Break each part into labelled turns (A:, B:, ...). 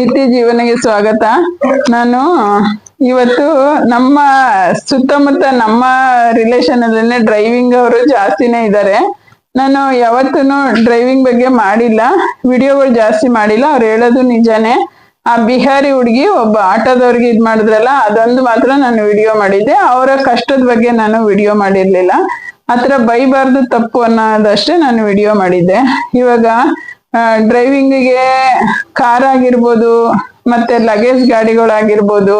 A: ನಿತ್ಯ ಜೀವನಿಗೆ ಸ್ವಾಗತ. ನಾನು ಇವತ್ತು ನಮ್ಮ ಸುತ್ತಮುತ್ತ ನಮ್ಮ ರಿಲೇಷನ್ ಅಲ್ಲೇ ಡ್ರೈವಿಂಗ್ ಅವರು ಜಾಸ್ತಿನೇ ಇದ್ದಾರೆ. ನಾನು ಯಾವತ್ತೂ ಡ್ರೈವಿಂಗ್ ಬಗ್ಗೆ ಮಾಡಿಲ್ಲ. ವಿಡಿಯೋಗಳು ಜಾಸ್ತಿ ಮಾಡಿಲ್ಲ. ಅವ್ರು ಹೇಳೋದು ನಿಜಾನೇ. ಆ ಬಿಹಾರಿ ಹುಡುಗಿ ಒಬ್ಬ ಆಟೋದವ್ರಿಗೆ ಇದ್ ಮಾಡಿದ್ರಲ್ಲ, ಅದೊಂದು ಮಾತ್ರ ನಾನು ವಿಡಿಯೋ ಮಾಡಿದ್ದೆ. ಅವರ ಕಷ್ಟದ ಬಗ್ಗೆ ನಾನು ವಿಡಿಯೋ ಮಾಡಿರ್ಲಿಲ್ಲ. ಆತರ ಬೈಬಾರ್ದು ತಪ್ಪು ಅನ್ನೋದಷ್ಟೇ ನಾನು ವಿಡಿಯೋ ಮಾಡಿದ್ದೆ. ಇವಾಗ ಡ್ರೈವಿಂಗಿಗೆ ಕಾರ್ ಆಗಿರ್ಬೋದು, ಮತ್ತೆ ಲಗೇಜ್ ಗಾಡಿಗಳಾಗಿರ್ಬೋದು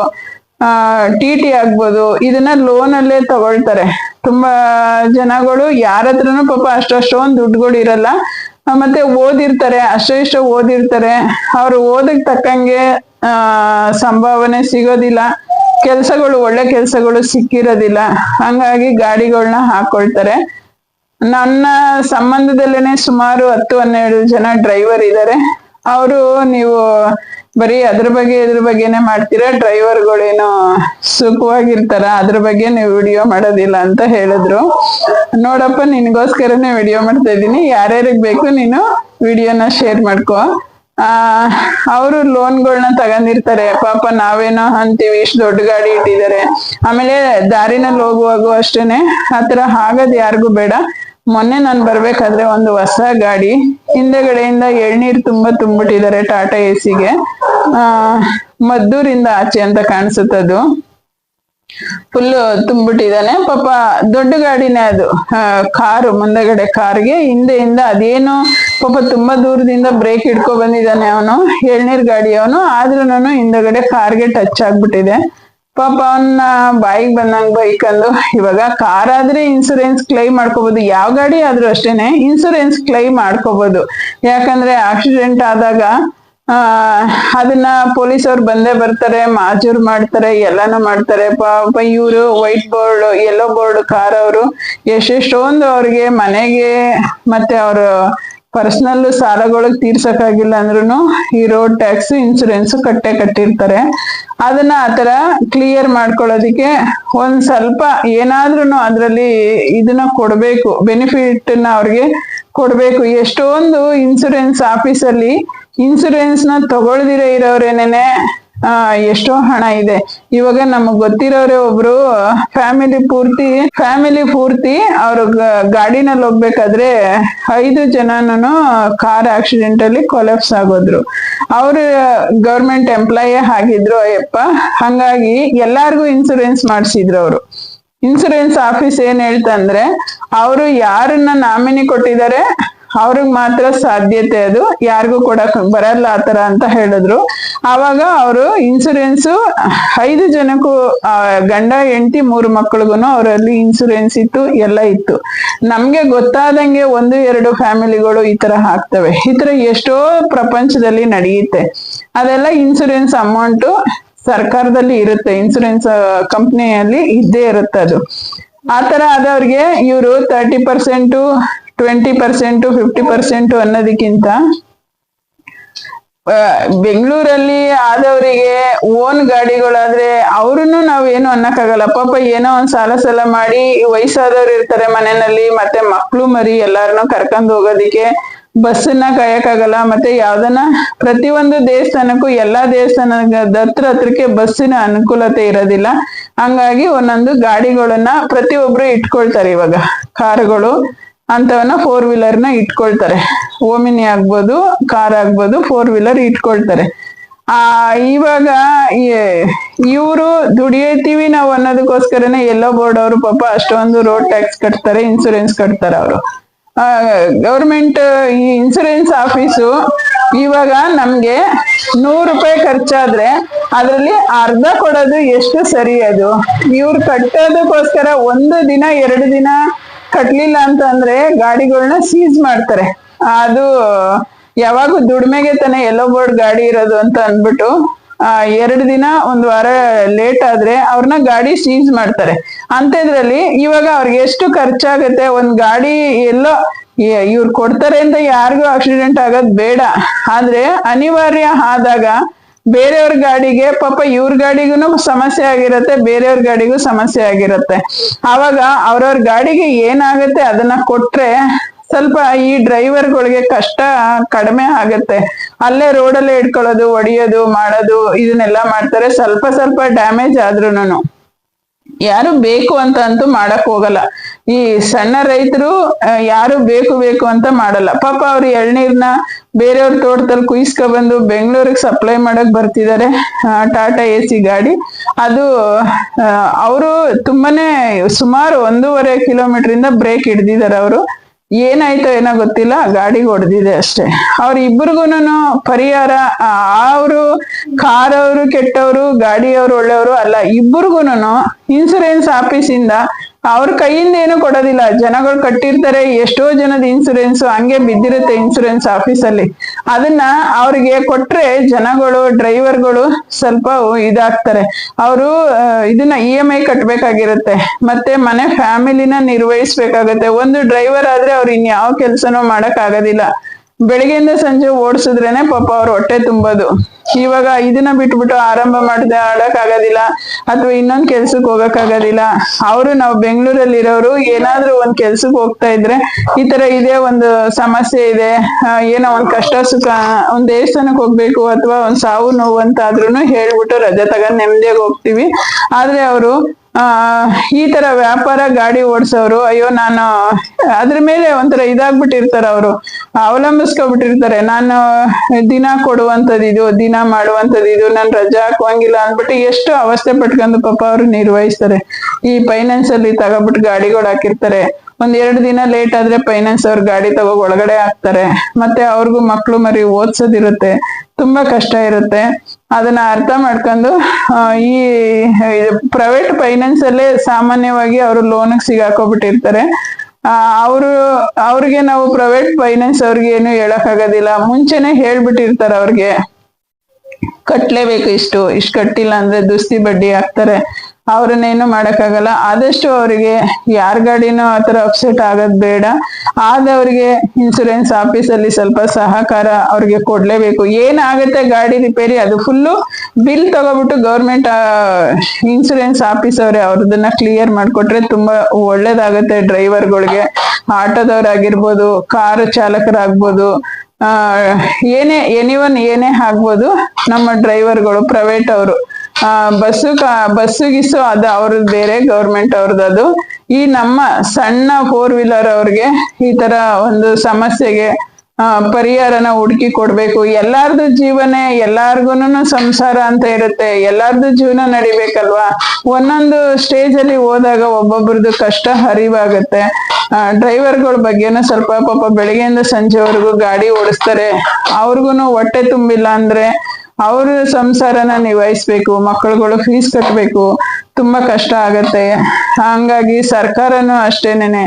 A: ಟಿ ಟಿ ಆಗ್ಬೋದು, ಇದನ್ನ ಲೋನ್ ಅಲ್ಲೇ ತಗೊಳ್ತಾರೆ. ತುಂಬಾ ಜನಗಳು ಯಾರ ಪಾಪ ಅಷ್ಟೊಂದು ದುಡ್ಡುಗಳು ಇರಲ್ಲ. ಮತ್ತೆ ಓದಿರ್ತಾರೆ, ಅಷ್ಟೋ ಇಷ್ಟೋ ಓದಿರ್ತಾರೆ. ಅವ್ರು ಓದಕ್ ತಕ್ಕಂಗೆ ಸಂಭಾವನೆ ಸಿಗೋದಿಲ್ಲ. ಕೆಲ್ಸಗಳು, ಒಳ್ಳೆ ಕೆಲ್ಸಗಳು ಸಿಕ್ಕಿರೋದಿಲ್ಲ. ಹಂಗಾಗಿ ಗಾಡಿಗಳನ್ನ ಹಾಕೊಳ್ತಾರೆ. ನನ್ನ ಸಂಬಂಧದಲ್ಲೇನೆ ಸುಮಾರು ಹತ್ತು, ಹನ್ನೆರಡು ಜನ ಡ್ರೈವರ್ ಇದ್ದಾರೆ ಅವರು ನೀವು ಬರೀ ಅದ್ರ ಬಗ್ಗೆ, ಇದ್ರ ಬಗ್ಗೆನೆ ಮಾಡ್ತೀರಾ? ಡ್ರೈವರ್ಗಳೇನು ಸುಖವಾಗಿರ್ತಾರ, ಅದ್ರ ಬಗ್ಗೆ ನೀವು ವಿಡಿಯೋ ಮಾಡೋದಿಲ್ಲ ಅಂತ ಹೇಳಿದ್ರು. ನೋಡಪ್ಪ, ನಿನ್ಗೋಸ್ಕರನೇ ವಿಡಿಯೋ ಮಾಡ್ತಾ ಇದ್ದೀನಿ. ಯಾರ್ಯಾರಿಗೆ ಬೇಕು ನೀನು ವಿಡಿಯೋನ ಶೇರ್ ಮಾಡ್ಕೋ. ಆ, ಅವರು ಲೋನ್ಗಳನ್ನ ತಗೊಂಡಿರ್ತಾರೆ. ಪಾಪ ನಾವೇನೋ ಅಂತೀವಿ, ಇಷ್ಟು ದೊಡ್ಡ ಗಾಡಿ ಇಟ್ಟಿದ್ದಾರೆ. ಆಮೇಲೆ ದಾರಿನಲ್ಲಿ ಹೋಗುವಾಗೂ ಅಷ್ಟೇನೆ. ಆತರ ಆಗದ್ ಯಾರಿಗೂ ಬೇಡ. ಮೊನ್ನೆ ನಾನು ಬರ್ಬೇಕಾದ್ರೆ ಒಂದು ಹೊಸ ಗಾಡಿ. ಹಿಂದೆಗಡೆಯಿಂದ ಎಳ್ನೀರ್ ತುಂಬಾ ತುಂಬಿಟ್ಟಿದ್ದಾರೆ ಟಾಟಾ ಎಸಿಗೆ. ಆ, ಮದ್ದೂರಿಂದ ಆಚೆ ಅಂತ ಕಾಣಿಸುತ್ತದು ಫುಲ್ ತುಂಬಿಟ್ಟಿದ್ದಾನೆ ಪಾಪ ದೊಡ್ಡ ಗಾಡಿನೇ ಅದು. ಕಾರು, ಮುಂದಗಡೆ ಕಾರ್ಗೆ, ಹಿಂದೆಯಿಂದ ಅದೇನು ಪಾಪ ತುಂಬಾ ದೂರದಿಂದ ಬ್ರೇಕ್ ಹಿಡ್ಕೊ ಬಂದಿದ್ದಾನೆ ಅವನು. ಎಳ್ನೀರ್ ಗಾಡಿ ಅವನು. ಆದ್ರೂ ಹಿಂದಗಡೆ ಕಾರ್ಗೆ ಟಚ್ ಆಗ್ಬಿಟ್ಟಿದೆ. ಪಾಪ ಅವನ್ನ ಬಾಯಿಗೆ ಬಂದಂಗ್ ಬೈಕ್ ಅಂದು ಇವಾಗ ಕಾರ್ ಆದ್ರೆ ಇನ್ಸೂರೆನ್ಸ್ ಕ್ಲೈಮ್ ಮಾಡ್ಕೋಬಹುದು ಯಾವ ಗಾಡಿ ಆದ್ರೂ ಅಷ್ಟೇನೆ ಇನ್ಸೂರೆನ್ಸ್ ಕ್ಲೈಮ್ ಮಾಡ್ಕೋಬಹುದು ಯಾಕಂದ್ರೆ ಆಕ್ಸಿಡೆಂಟ್ ಆದಾಗ ಅದನ್ನ ಪೊಲೀಸ್ ಅವ್ರು ಬಂದೇ ಬರ್ತಾರೆ, ಮಾಜೂರ್ ಮಾಡ್ತಾರೆ, ಎಲ್ಲಾನು ಮಾಡ್ತಾರೆ. ಪಾಪ ಇವರು white board yellow board car ಅವರು ಎಷ್ಟೆಷ್ಟೊಂದು ಅವ್ರಿಗೆ ಮನೆಗೆ ಮತ್ತೆ ಅವ್ರ ಪರ್ಸನಲ್ ಸಾಲಗಳಿಗೆ ತೀರ್ಸಕ್ಕಾಗಿಲ್ಲ ಅಂದ್ರೂ ಈ ರೋಡ್ ಟ್ಯಾಕ್ಸ್ ಇನ್ಸೂರೆನ್ಸ್ ಕಟ್ಟೆ ಕಟ್ಟಿರ್ತಾರೆ. ಅದನ್ನ ಆತರ ಕ್ಲಿಯರ್ ಮಾಡ್ಕೊಳ್ಳೋದಿಕ್ಕೆ ಒಂದ್ ಸ್ವಲ್ಪ ಏನಾದ್ರೂ ಅದ್ರಲ್ಲಿ ಇದನ್ನ ಕೊಡ್ಬೇಕು ಬೆನಿಫಿಟ್ನ ಅವ್ರಿಗೆ ಕೊಡ್ಬೇಕು. ಎಷ್ಟೊಂದು ಇನ್ಸೂರೆನ್ಸ್ ಆಫೀಸಲ್ಲಿ ಇನ್ಸೂರೆನ್ಸ್ನ ತಗೊಳ್ದಿರ ಇರೋರೇನೇನೆ ಆ, ಎಷ್ಟೋ ಹಣ ಇದೆ. ಇವಾಗ ನಮಗ್ ಗೊತ್ತಿರೋರೆ ಒಬ್ರು ಫ್ಯಾಮಿಲಿ ಪೂರ್ತಿ ಫ್ಯಾಮಿಲಿ ಪೂರ್ತಿ ಅವ್ರ ಗಾಡಿನಲ್ಲಿ ಹೋಗ್ಬೇಕಾದ್ರೆ ಐದು ಜನನು ಕಾರ್ ಆಕ್ಸಿಡೆಂಟ್ ಅಲ್ಲಿ ಕೊಲೆಪ್ಸ್ ಆಗೋದ್ರು. ಅವ್ರು ಗೌರ್ಮೆಂಟ್ ಎಂಪ್ಲಾಯೇ ಆಗಿದ್ರು, ಅಯ್ಯಪ್ಪ. ಹಂಗಾಗಿ ಎಲ್ಲಾರ್ಗು ಇನ್ಸೂರೆನ್ಸ್ ಮಾಡಿಸಿದ್ರು ಅವರು. ಇನ್ಸೂರೆನ್ಸ್ ಆಫೀಸ್ ಏನ್ ಹೇಳ್ತಂದ್ರೆ, ಅವರು ಯಾರನ್ನ ನಾಮಿನಿ ಕೊಟ್ಟಿದ್ದಾರೆ ಅವ್ರಿಗೆ ಮಾತ್ರ ಸಾಧ್ಯತೆ ಅದು. ಯಾರಿಗೂ ಕೊಡಕ್ ಬರಲ್ಲ ಆತರ ಅಂತ ಹೇಳಿದ್ರು. ಆವಾಗ ಅವರು ಇನ್ಸೂರೆನ್ಸ್ ಐದು ಜನಕ್ಕೂ ಆ, ಗಂಡ ಹೆಂಡತಿ ಮೂರು ಮಕ್ಕಳಿಗೂ ಅವರಲ್ಲಿ ಇನ್ಸೂರೆನ್ಸ್ ಇತ್ತು ಎಲ್ಲ ಇತ್ತು. ನಮ್ಗೆ ಗೊತ್ತಾದಂಗೆ ಒಂದು ಎರಡು ಫ್ಯಾಮಿಲಿಗಳು ಈ ತರ ಹಾಕ್ತವೆ ಈ ತರ ಎಷ್ಟೋ ಪ್ರಪಂಚದಲ್ಲಿ ನಡೆಯುತ್ತೆ. ಅದೆಲ್ಲ ಇನ್ಸೂರೆನ್ಸ್ ಅಮೌಂಟ್ ಸರ್ಕಾರದಲ್ಲಿ ಇರುತ್ತೆ. ಇನ್ಸೂರೆನ್ಸ್ ಕಂಪ್ನಿಯಲ್ಲಿ ಇದ್ದೇ ಇರುತ್ತೆ ಅದು. ಆತರ ಆದವ್ರಿಗೆ ಇವರು thirty percent twenty percent fifty percent ಅನ್ನೋದಕ್ಕಿಂತ ಬೆಂಗಳೂರಲ್ಲಿ ಆದವರಿಗೆ ಓನ್ ಗಾಡಿಗಳಾದ್ರೆ ಅವ್ರನ್ನು ನಾವೇನು ಅನ್ನಕ್ಕಾಗಲ್ಲ. ಪಾಪ ಏನೋ ಒಂದ್ ಸಾಲ ಸಾಲ ಮಾಡಿ ವಯಸ್ಸಾದವ್ರು ಇರ್ತಾರೆ ಮನೆಯಲ್ಲಿ, ಮತ್ತೆ ಮಕ್ಳು ಮರಿ ಎಲ್ಲಾರನ್ನು ಕರ್ಕೊಂಡು ಹೋಗೋದಿಕ್ಕೆ ಬಸ್ಸನ್ನ ಕಾಯಕ್ಕಾಗಲ್ಲ. ಮತ್ತೆ ಯಾವ್ದನ್ನ ಪ್ರತಿಯೊಂದು ದೇವಸ್ಥಾನಕ್ಕೂ ಎಲ್ಲಾ ದೇವಸ್ಥಾನ ಹತ್ರ ಹತ್ರಕ್ಕೆ ಬಸ್ಸಿನ ಅನುಕೂಲತೆ ಇರೋದಿಲ್ಲ. ಹಂಗಾಗಿ ಒಂದೊಂದು ಗಾಡಿಗಳನ್ನ ಪ್ರತಿಯೊಬ್ರು ಇಟ್ಕೊಳ್ತಾರೆ ಇವಾಗ. ಕಾರುಗಳು ಅಂತವನ್ನ ಫೋರ್ ವೀಲರ್ನ ಇಟ್ಕೊಳ್ತಾರೆ. ಓಮಿನಿ ಆಗ್ಬೋದು ಕಾರ್ ಆಗ್ಬೋದು ಫೋರ್ ವೀಲರ್ ಇಟ್ಕೊಳ್ತಾರೆ. ಆ, ಇವಾಗ ಇವರು ದುಡಿಯತೀವಿ ನಾವು ಅನ್ನೋದಕ್ಕೋಸ್ಕರನೇ ಎಲ್ಲೋ ಬೋರ್ಡ್ ಅವರು ಪಾಪ ಅಷ್ಟೊಂದು ರೋಡ್ ಟ್ಯಾಕ್ಸ್ ಕಟ್ತಾರೆ ಇನ್ಸೂರೆನ್ಸ್ ಕಟ್ತಾರೆ ಅವರು. ಗೌರ್ಮೆಂಟ್ ಈ ಇನ್ಸೂರೆನ್ಸ್ ಆಫೀಸು ಇವಾಗ ನಮ್ಗೆ ನೂರು ರೂಪಾಯಿ ಖರ್ಚಾದ್ರೆ ಅದರಲ್ಲಿ ಅರ್ಧ ಕೊಡೋದು ಎಷ್ಟು ಸರಿ ಅದು? ಇವ್ರು ಕಟ್ಟೋದಕ್ಕೋಸ್ಕರ ಒಂದು ದಿನ, ಎರಡು ದಿನ ಕಟ್ಲಿಲ್ಲ ಅಂತಂದ್ರೆ ಗಾಡಿಗಳನ್ನ ಸೀಸ್ ಮಾಡ್ತಾರೆ. ಅದು ಯಾವಾಗ ದುಡ್ಮೆಗೆ ತಾನೆ ಎಲ್ಲೋ ಬೋರ್ಡ್ ಗಾಡಿ ಇರೋದು ಅಂತ ಅಂದ್ಬಿಟ್ಟು, ಆ, ಎರಡು ದಿನ ಒಂದ್ ವಾರ ಲೇಟ್ ಆದ್ರೆ ಅವ್ರನ್ನ ಗಾಡಿ ಸೀಸ್ ಮಾಡ್ತಾರೆ. ಅಂತದ್ರಲ್ಲಿ ಇವಾಗ ಅವ್ರಿಗೆ ಎಷ್ಟು ಖರ್ಚಾಗತ್ತೆ? ಒಂದ್ ಗಾಡಿ ಎಲ್ಲೋ ಇವ್ರು ಕೊಡ್ತಾರೆ ಅಂತ ಯಾರಿಗೂ ಆಕ್ಸಿಡೆಂಟ್ ಆಗೋದ್ ಬೇಡ. ಆದ್ರೆ ಅನಿವಾರ್ಯ ಆದಾಗ ಬೇರೆಯವ್ರ ಗಾಡಿಗೆ, ಪಾಪ ಇವ್ರ ಗಾಡಿಗೂ ಸಮಸ್ಯೆ ಆಗಿರತ್ತೆ, ಬೇರೆಯವ್ರ ಗಾಡಿಗೂ ಸಮಸ್ಯೆ ಆಗಿರತ್ತೆ. ಆವಾಗ ಅವ್ರವ್ರ ಗಾಡಿಗೆ ಏನಾಗತ್ತೆ ಅದನ್ನ ಕೊಟ್ರೆ ಸ್ವಲ್ಪ ಈ ಡ್ರೈವರ್ಗಳಿಗೆ ಕಷ್ಟ ಕಡಿಮೆ ಆಗತ್ತೆ. ಅಲ್ಲೇ ರೋಡಲ್ಲೇ ಇಟ್ಕೊಳ್ಳೋದು ಹೊಡಿಯೋದು ಮಾಡೋದು, ಇದನ್ನೆಲ್ಲ ಮಾಡ್ತಾರೆ. ಸ್ವಲ್ಪ ಸ್ವಲ್ಪ ಡ್ಯಾಮೇಜ್ ಆದ್ರೂನು ಯಾರು ಬೇಕು ಅಂತ ಅಂತೂ ಮಾಡಕ್ ಹೋಗಲ್ಲ. ಈ ಸಣ್ಣ ರೈತರು ಯಾರು ಬೇಕು ಬೇಕು ಅಂತ ಮಾಡಲ್ಲ. ಪಾಪ ಅವ್ರು ಎಳ್ನೀರ್ನ ಬೇರೆಯವ್ರ ತೋಟದಲ್ಲಿ ಕುಯ್ಸ್ಕೊ ಬಂದು ಬೆಂಗಳೂರಿಗೆ ಸಪ್ಲೈ ಮಾಡಕ್ ಬರ್ತಿದ್ದಾರೆ ಟಾಟಾ ಎ ಗಾಡಿ. ಅದು ಅವರು ತುಂಬಾನೇ ಸುಮಾರು ಒಂದೂವರೆ ಕಿಲೋಮೀಟರ್ ಇಂದ ಬ್ರೇಕ್ ಹಿಡ್ದಿದ್ದಾರೆ ಅವರು. ಏನಾಯ್ತೋ ಏನೋ ಗೊತ್ತಿಲ್ಲ ಗಾಡಿಗೆ ಹೊಡೆದಿದೆ ಅಷ್ಟೇ. ಅವ್ರ ಇಬ್ಬರಿಗೂನು ಪರಿಹಾರ ಅವರು ಕಾರ್ ಅವರು ಕೆಟ್ಟವರು, ಗಾಡಿಯವರು, ಒಳ್ಳೆಯವರು ಅಲ್ಲ ಇಬ್ಬರಿಗೂನು ಇನ್ಸೂರೆನ್ಸ್ ಆಫೀಸಿಂದ ಅವ್ರ ಕೈಯಿಂದ ಏನು ಕೊಡೋದಿಲ್ಲ. ಜನಗಳು ಕಟ್ಟಿರ್ತಾರೆ, ಎಷ್ಟೋ ಜನದ ಇನ್ಸೂರೆನ್ಸ್ ಹಂಗೆ ಬಿದ್ದಿರುತ್ತೆ ಇನ್ಸೂರೆನ್ಸ್ ಆಫೀಸಲ್ಲಿ ಅದನ್ನ ಅವ್ರಿಗೆ ಕೊಟ್ರೆ ಜನಗಳು ಡ್ರೈವರ್ಗಳು ಸ್ವಲ್ಪ ಇದಾಗ್ತಾರೆ. ಅವರು ಇದನ್ನ ಇ ಎಂ ಐ ಕಟ್ಬೇಕಾಗಿರುತ್ತೆ. ಮತ್ತೆ ಮನೆ ಫ್ಯಾಮಿಲಿನ ನಿರ್ವಹಿಸ್ಬೇಕಾಗತ್ತೆ. ಒಂದು ಡ್ರೈವರ್ ಆದ್ರೆ ಅವ್ರು ಇನ್ಯಾವ ಕೆಲ್ಸನೂ ಮಾಡಕ್ ಆಗೋದಿಲ್ಲ ಬೆಳಿಗ್ಗೆಯಿಂದ ಸಂಜೆ ಓಡಿಸಿದ್ರೇನೆ ಪಾಪ ಅವ್ರ ಹೊಟ್ಟೆ ತುಂಬೋದು. ಇವಾಗ ಇದನ್ನ ಬಿಟ್ಬಿಟ್ಟು ಆರಂಭ ಮಾಡದೆ ಆಡಕ್ ಆಗೋದಿಲ್ಲ ಅಥವಾ ಇನ್ನೊಂದ್ ಕೆಲ್ಸಕ್ ಹೋಗಕ್ ಆಗೋದಿಲ್ಲ. ಅವರು ನಾವು ಬೆಂಗಳೂರಲ್ಲಿ ಇರೋರು ಏನಾದ್ರೂ ಒಂದ್ ಕೆಲ್ಸಕ್ ಹೋಗ್ತಾ ಇದ್ರೆ ಈ ತರ ಇದೇ ಒಂದು ಸಮಸ್ಯೆ ಇದೆ. ಏನೋ ಒಂದ್ ಕಷ್ಟ ಸುಖ, ಒಂದ್ ದೇವಸ್ಥಾನಕ್ ಹೋಗ್ಬೇಕು ಅಥವಾ ಒಂದ್ ಸಾವು ನೋವು ಅಂತ ಆದ್ರೂನು ಹೇಳ್ಬಿಟ್ಟು ರಜೆ ತಗೊಂಡ್ ನೆಮ್ಮದಿಯಾಗಿ ಹೋಗ್ತೀವಿ. ಆದ್ರೆ ಅವರು ಆ, ಈ ತರ ವ್ಯಾಪಾರ ಗಾಡಿ ಓಡಿಸೋರು ಅಯ್ಯೋ, ನಾನು, ಅದ್ರ ಮೇಲೆ ಒಂಥರ ಇದಾಗ್ಬಿಟ್ಟಿರ್ತಾರ ಅವರು. ಅವಲಂಬಿಸ್ಕೊಬಿಟ್ಟಿರ್ತಾರೆ. ನಾನು ದಿನ ಕೊಡುವಂತದ್ದು ಇದು, ದಿನ ಮಾಡುವಂಥದ್ದು ಇದು, ನಾನು ರಜಾ ಹಾಕುವಂಗಿಲ್ಲ ಅಂದ್ಬಿಟ್ಟು ಎಷ್ಟು ಅವಸ್ಥೆ ಪಟ್ಕೊಂಡು ಪಾಪ ಅವ್ರು ನಿರ್ವಹಿಸ್ತಾರೆ. ಈ ಫೈನಾನ್ಸ್ ಅಲ್ಲಿ ತಗೊಬಿಟ್ಟು ಗಾಡಿಗಳು ಹಾಕಿರ್ತಾರೆ. ಒಂದ್ ಎರಡು ದಿನ ಲೇಟ್ ಆದ್ರೆ ಫೈನಾನ್ಸ್ ಅವ್ರ ಗಾಡಿ ತಗೋ ಒಳಗಡೆ ಹಾಕ್ತಾರೆ. ಮತ್ತೆ ಅವ್ರಿಗೂ ಮಕ್ಳು ಮರಿ ಓದ್ಸೋದಿರುತ್ತೆ. ತುಂಬಾ ಕಷ್ಟ ಇರುತ್ತೆ. ಅದನ್ನ ಅರ್ಥ ಮಾಡ್ಕೊಂಡು ಈ ಪ್ರೈವೇಟ್ ಫೈನಾನ್ಸ್ ಅಲ್ಲೇ ಸಾಮಾನ್ಯವಾಗಿ ಅವರು ಲೋನ್ ಸಿಗಾಕೋಬಿಟ್ಟಿರ್ತಾರೆ. ಅವರು, ಅವ್ರಿಗೆ ನಾವು ಪ್ರೈವೇಟ್ ಫೈನಾನ್ಸ್ ಅವ್ರಿಗೆ ಏನು ಹೇಳಕ್ ಆಗೋದಿಲ್ಲ. ಮುಂಚೆನೆ ಹೇಳ್ಬಿಟ್ಟಿರ್ತಾರೆ ಅವ್ರಿಗೆ, ಕಟ್ಲೇಬೇಕು ಇಷ್ಟು ಇಷ್ಟು ಕಟ್ಟಿಲ್ಲ ಅಂದ್ರೆ ದುಸ್ತಿ ಬಡ್ಡಿ ಹಾಕ್ತಾರೆ. ಅವ್ರನ್ನೇನು ಮಾಡೋಕ್ಕಾಗಲ್ಲ. ಆದಷ್ಟು ಅವರಿಗೆ ಯಾರ ಗಾಡಿನೂ ಥರ ಅಪ್ಸೆಟ್ ಆಗೋದು ಬೇಡ. ಆದವರಿಗೆ ಇನ್ಸೂರೆನ್ಸ್ ಆಫೀಸಲ್ಲಿ ಸ್ವಲ್ಪ ಸಹಕಾರ ಅವ್ರಿಗೆ ಕೊಡಲೇಬೇಕು. ಏನಾಗುತ್ತೆ ಗಾಡಿ ರಿಪೇರಿ ಅದು ಫುಲ್ಲು ಬಿಲ್ ತಗೋಬಿಟ್ಟು ಗೌರ್ಮೆಂಟ್ ಇನ್ಸೂರೆನ್ಸ್ ಆಫೀಸ್ ಅವರೇ ಅವ್ರದನ್ನ ಕ್ಲಿಯರ್ ಮಾಡಿಕೊಟ್ರೆ ತುಂಬ ಒಳ್ಳೇದಾಗುತ್ತೆ ಡ್ರೈವರ್ಗಳಿಗೆ. ಆಟೋದವ್ರಾಗಿರ್ಬೋದು, ಕಾರು ಚಾಲಕರಾಗ್ಬೋದು ಏನೇ ಎನಿವನ್ ಏನೇ ಆಗ್ಬೋದು, ನಮ್ಮ ಡ್ರೈವರ್ಗಳು ಪ್ರೈವೇಟ್ ಅವರು ಬಸ್ಸು ಬಸ್ಸು ಗಿಸ್ಸು ಅದು ಅವ್ರದ್ದು ಬೇರೆ, ಗೌರ್ಮೆಂಟ್ ಅವ್ರದ್ದು ಅದು. ಈ ನಮ್ಮ ಸಣ್ಣ ಫೋರ್ ವೀಲರ್ ಅವ್ರಿಗೆ ಈ ತರ ಒಂದು ಸಮಸ್ಯೆಗೆ ಪರಿಹಾರನ ಹುಡುಕಿ ಕೊಡ್ಬೇಕು. ಎಲ್ಲಾರ್ದು ಜೀವನೇ ಎಲ್ಲಾರ್ಗುನು ಸಂಸಾರ ಅಂತ ಇರುತ್ತೆ. ಎಲ್ಲಾರ್ದು ಜೀವನ ನಡಿಬೇಕಲ್ವಾ? ಒಂದೊಂದು ಸ್ಟೇಜ್ ಅಲ್ಲಿ ಹೋದಾಗ ಒಬ್ಬೊಬ್ರದ್ದು ಕಷ್ಟ ಹರಿವಾಗುತ್ತೆ. ಡ್ರೈವರ್ಗಳ ಬಗ್ಗೆನೂ ಸ್ವಲ್ಪ ಪಾಪ ಬೆಳಿಗ್ಗೆಯಿಂದ ಸಂಜೆವರೆಗೂ ಗಾಡಿ ಓಡಿಸ್ತಾರೆ. ಅವ್ರಿಗೂನು ಹೊಟ್ಟೆ ತುಂಬಿಲ್ಲ ಅಂದ್ರೆ ಅವ್ರ ಸಂಸಾರನ ನಿಭಾಯಿಸ್ಬೇಕು, ಮಕ್ಕಳುಗಳು ಫೀಸ್ ಕಟ್ಟಬೇಕು ತುಂಬಾ ಕಷ್ಟ ಆಗತ್ತೆ. ಹಂಗಾಗಿ ಸರ್ಕಾರನು ಅಷ್ಟೇನೆ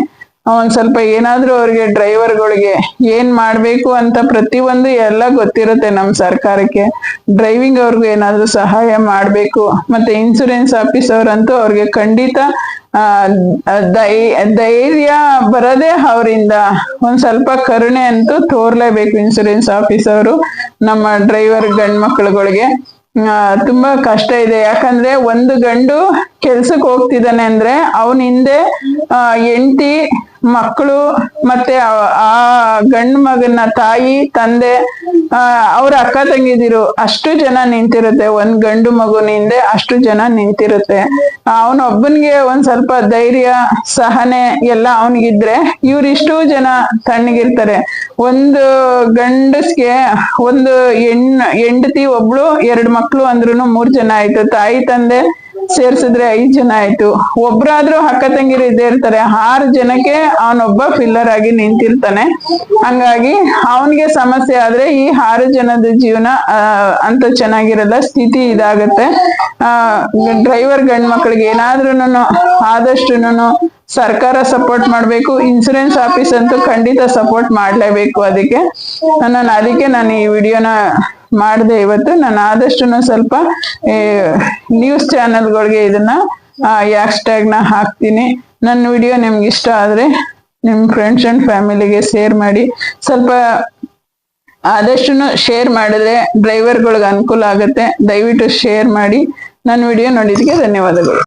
A: ಒಂದ್ ಸ್ವಲ್ಪ ಏನಾದ್ರೂ ಅವ್ರಿಗೆ ಡ್ರೈವರ್ಗಳಿಗೆ ಏನ್ ಮಾಡ್ಬೇಕು ಅಂತ ಪ್ರತಿಯೊಂದು ಎಲ್ಲ ಗೊತ್ತಿರುತ್ತೆ ನಮ್ ಸರ್ಕಾರಕ್ಕೆ. ಡ್ರೈವಿಂಗ್ ಅವ್ರಿಗೂ ಏನಾದ್ರೂ ಸಹಾಯ ಮಾಡ್ಬೇಕು. ಮತ್ತೆ ಇನ್ಸೂರೆನ್ಸ್ ಆಫೀಸ್ ಅವ್ರಂತೂ ಅವ್ರಿಗೆ ಖಂಡಿತ ದೈ, ಧೈರ್ಯ ಬರದೆ ಅವರಿಂದ. ಒಂದ್ ಸ್ವಲ್ಪ ಕರುಣೆ ಅಂತೂ ತೋರ್ಲೇಬೇಕು ಇನ್ಸೂರೆನ್ಸ್ ಆಫೀಸ್ ಅವರು ನಮ್ಮ ಡ್ರೈವರ್ ಗಂಡ್ ಮಕ್ಳುಗಳಿಗೆ ತುಂಬಾ ಕಷ್ಟ ಇದೆ. ಯಾಕಂದ್ರೆ ಒಂದು ಗಂಡು ಕೆಲ್ಸಕ್ಕೆ ಹೋಗ್ತಿದ್ದಾನೆ ಅಂದ್ರೆ ಅವನ ಹಿಂದೆ ಹೆಂಡತಿ ಮಕ್ಕಳು ಮತ್ತೆ ಆ- ಗಂಡ ಮಗನ ತಾಯಿ, ತಂದೆ ಅವ್ರ ಅಕ್ಕ ತಂಗಿದಿರು ಅಷ್ಟು ಜನ ನಿಂತಿರುತ್ತೆ. ಒಂದ್ ಗಂಡು ಮಗುನ ಹಿಂದೆ ಅಷ್ಟು ಜನ ನಿಂತಿರುತ್ತೆ. ಅವನೊಬ್ಬನ್ಗೆ ಒಂದ್ ಸ್ವಲ್ಪ ಧೈರ್ಯ, ಸಹನೆ ಎಲ್ಲ ಅವನಿಗಿದ್ರೆ ಇವ್ರಿಷ್ಟು ಜನ ತಣ್ಣಗಿರ್ತಾರೆ. ಒಂದು ಗಂಡಸ್ಗೆ ಒಂದು ಹೆಣ್, ಹೆಂಡತಿ ಒಬ್ಳು, ಎರಡು ಮಕ್ಳು ಅಂದ್ರೂ ಮೂರ್ ಜನ ಆಯ್ತು. ತಾಯಿ, ತಂದೆ ಸೇರ್ಸಿದ್ರೆ ಐದ್ ಜನ ಆಯ್ತು. ಒಬ್ರಾದ್ರೂ ಅಕ್ಕ ತಂಗಿರು ಇದ್ದೇ ಇರ್ತಾರೆ. ಆರು ಜನಕ್ಕೆ ಅವನೊಬ್ಬ ಫಿಲ್ಲರ್ ಆಗಿ ನಿಂತಿರ್ತಾನೆ. ಹಂಗಾಗಿ ಅವನಿಗೆ ಸಮಸ್ಯೆ ಆದ್ರೆ ಈ ಆರು ಜನದ ಜೀವನ ಅಂತ ಚೆನ್ನಾಗಿರಲ್ಲ ಸ್ಥಿತಿ ಇದಾಗತ್ತೆ. ಡ್ರೈವರ್ ಗಂಡ್ ಮಕ್ಳಿಗೆ ಏನಾದ್ರೂನು ಆದಷ್ಟುನು ಸರ್ಕಾರ ಸಪೋರ್ಟ್ ಮಾಡ್ಬೇಕು. ಇನ್ಸೂರೆನ್ಸ್ ಆಫೀಸ್ ಅಂತೂ ಖಂಡಿತ ಸಪೋರ್ಟ್ ಮಾಡ್ಲೇಬೇಕು ಅದಕ್ಕೆ. ನಾನು ಅದಕ್ಕೆ ನಾನು ಈ ವಿಡಿಯೋನ ಮಾಡಿದೆ ಇವತ್ತು. ನಾನು ಆದಷ್ಟು ಸ್ವಲ್ಪ ನ್ಯೂಸ್ ಚಾನೆಲ್ಗಳಿಗೆ ಇದನ್ನ ಯಾಕ್ಸ್ ಟ್ಯಾಗ್ನ ಹಾಕ್ತೀನಿ. ನನ್ನ ವಿಡಿಯೋ ನಿಮ್ಗೆ ಇಷ್ಟ ಆದ್ರೆ ನಿಮ್ಮ ಫ್ರೆಂಡ್ಸ್ ಅಂಡ್ ಫ್ಯಾಮಿಲಿಗೆ ಶೇರ್ ಮಾಡಿ. ಸ್ವಲ್ಪ ಆದಷ್ಟು ಶೇರ್ ಮಾಡಿದ್ರೆ ಡ್ರೈವರ್ಗಳಿಗೆ ಅನುಕೂಲ ಆಗುತ್ತೆ. ದಯವಿಟ್ಟು ಶೇರ್ ಮಾಡಿ. ನನ್ನ ವಿಡಿಯೋ ನೋಡಿದಕ್ಕೆ ಧನ್ಯವಾದಗಳು.